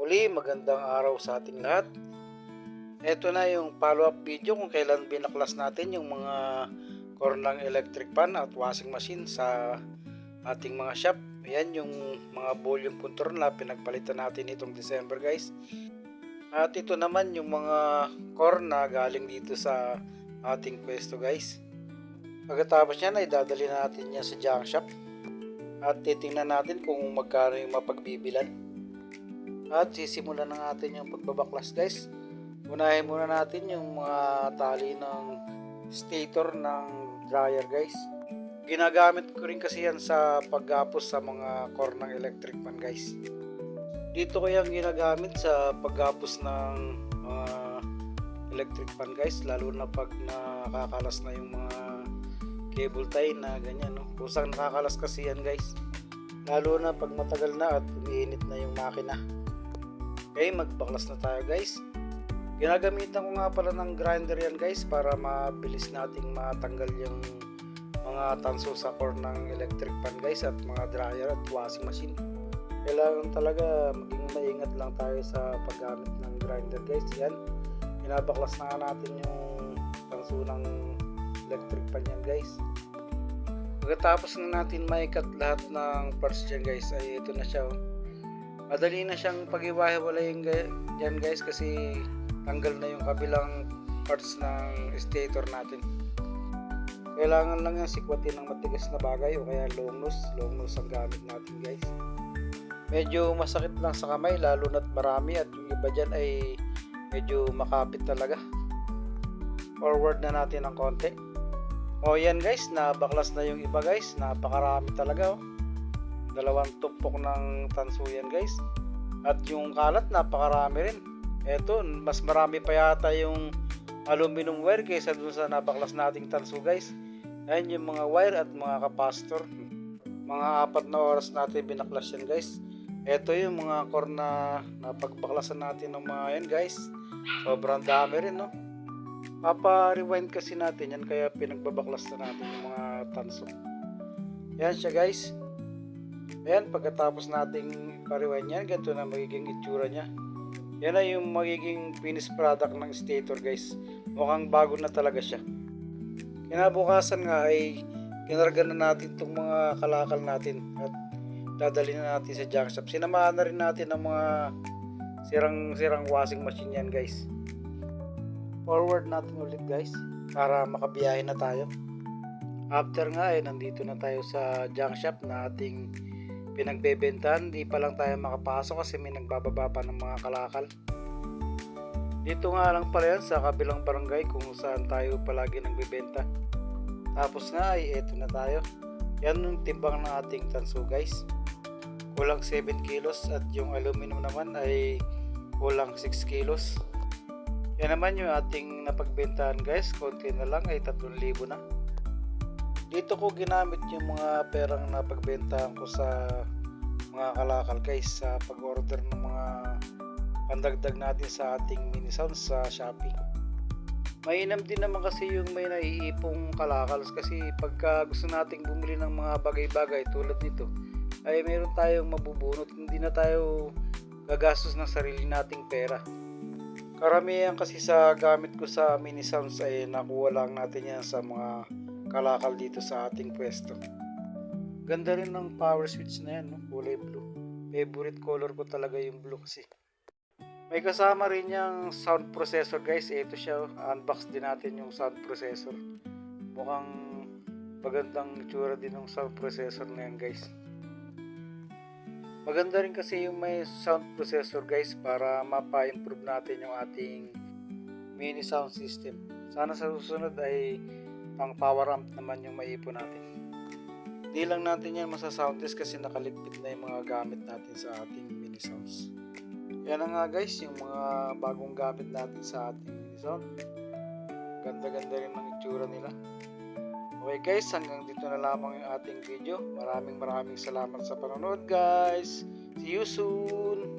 Muli, magandang araw sa ating lahat. Ito na yung follow-up video kung kailan binaklas natin yung mga kornang electric fan at washing machine sa ating mga shop. Ayan yung mga volume control na pinagpalitan natin itong December guys. At ito naman yung mga corn na galing dito sa ating pwesto guys. Pagkatapos yan ay dadali natin yan sa junk shop at titingnan natin kung magkano yung mapagbibilan. At sisimulan na natin yung pagbabaklas guys. Unahin muna natin yung mga tali ng stator ng dryer guys. Ginagamit ko rin kasi yan sa paggapos sa mga core ng electric fan guys. Dito ko yung ginagamit sa paggapos ng mga electric fan guys. Lalo na pag nakakalas na yung mga cable tie na ganyan. No? Kusang nakakalas kasi yan guys. Lalo na pag matagal na at umiinit na yung makina. Okay, magbaklas na tayo guys. Ginagamitan ko nga pala ng grinder yan guys para mabilis nating matanggal yung mga tanso sa core ng electric fan guys at mga dryer at washing machine. Kailangan talaga maging maingat lang tayo sa paggamit ng grinder guys. Yan, binabaklas na natin yung tanso ng electric fan yan guys. Pagkatapos na natin maikat lahat ng parts dyan guys ay ito na siya oh. Madali na siyang pag-iwahiwalayin dyan guys kasi tanggal na yung kabilang parts ng stator natin. Kailangan lang yung sikwatin ng matigas na bagay o kaya long nose. Long nose ang gamit natin guys. Medyo masakit lang sa kamay lalo na't marami at yung iba dyan ay medyo makapit talaga. Forward na natin ng konti. O yan guys, nabaklas na yung iba guys. Napakarami talaga oh dalawang tumpok ng tanso yan guys. At yung kalat napakarami rin. Eto mas marami pa yata yung aluminum wire kaysa dun sa nabaklas nating tanso guys. Ayan yung mga wire at mga capacitor mga apat na oras natin binaklas yan guys. Eto yung mga core na napagbaklasan natin ng mga yan guys. Sobrang dami rin no? Papa rewind kasi natin yan kaya pinagbabaklas na natin yung mga tanso. Yan siya guys Ayan, pagkatapos nating pariwan yan, ganito na magiging itsura niya. Yan na yung magiging finished product ng stator guys. Mukhang bago na talaga siya. Kinabukasan nga ay kinarga na natin itong mga kalakal natin at dadali na natin sa junk shop. Sinamahan na rin natin ang mga sirang-sirang washing machine yan guys. Forward natin ulit guys para makabiyahe na tayo. After nga eh, nandito na tayo sa junk shop na ating pinagbebentahan, di pa lang tayo makapasok kasi may nagbababa pa ng mga kalakal. Dito nga lang pala yan sa kabilang barangay kung saan tayo palagi nagbebenta. Tapos nga ay eto na tayo. Yan yung timbang ng ating tanso guys. Kulang 7 kilos at yung aluminum naman ay kulang 6 kilos. Yan naman yung ating napagbentahan guys. Konti na lang ay 3,000 na dito ko ginamit yung mga perang napagbentahan ko sa mga kalakal guys sa pag-order ng mga pandagdag natin sa ating mini sounds sa Shopee. Mainam din naman kasi yung may naiipong kalakals kasi pagka gusto nating bumili ng mga bagay-bagay tulad nito ay meron tayong mabubunot hindi na tayo gagastos ng sarili nating pera. Karamihan kasi sa gamit ko sa mini sounds ay nakuha lang natin yan sa mga kalakal dito sa ating pwesto. Ganda rin ng power switch na yan, no? kulay blue. Favorite color ko talaga yung blue kasi. May kasama rin yung sound processor guys. Ito siya, oh. unbox din natin yung sound processor. Mukhang magandang itsura din ng sound processor na yan guys. Maganda rin kasi yung may sound processor guys para mapa-improve natin yung ating mini sound system. Sana sa susunod ay pang power amp naman yung maipon natin. Di lang natin yan masasound test kasi nakaligpit na yung mga gamit natin sa ating mini sounds. Yan na nga guys, yung mga bagong gamit natin sa ating mini sound. Ganda-ganda rin ang itsura nila. Okay guys, hanggang dito na lamang yung ating video. Maraming maraming salamat sa panonood guys. See you soon!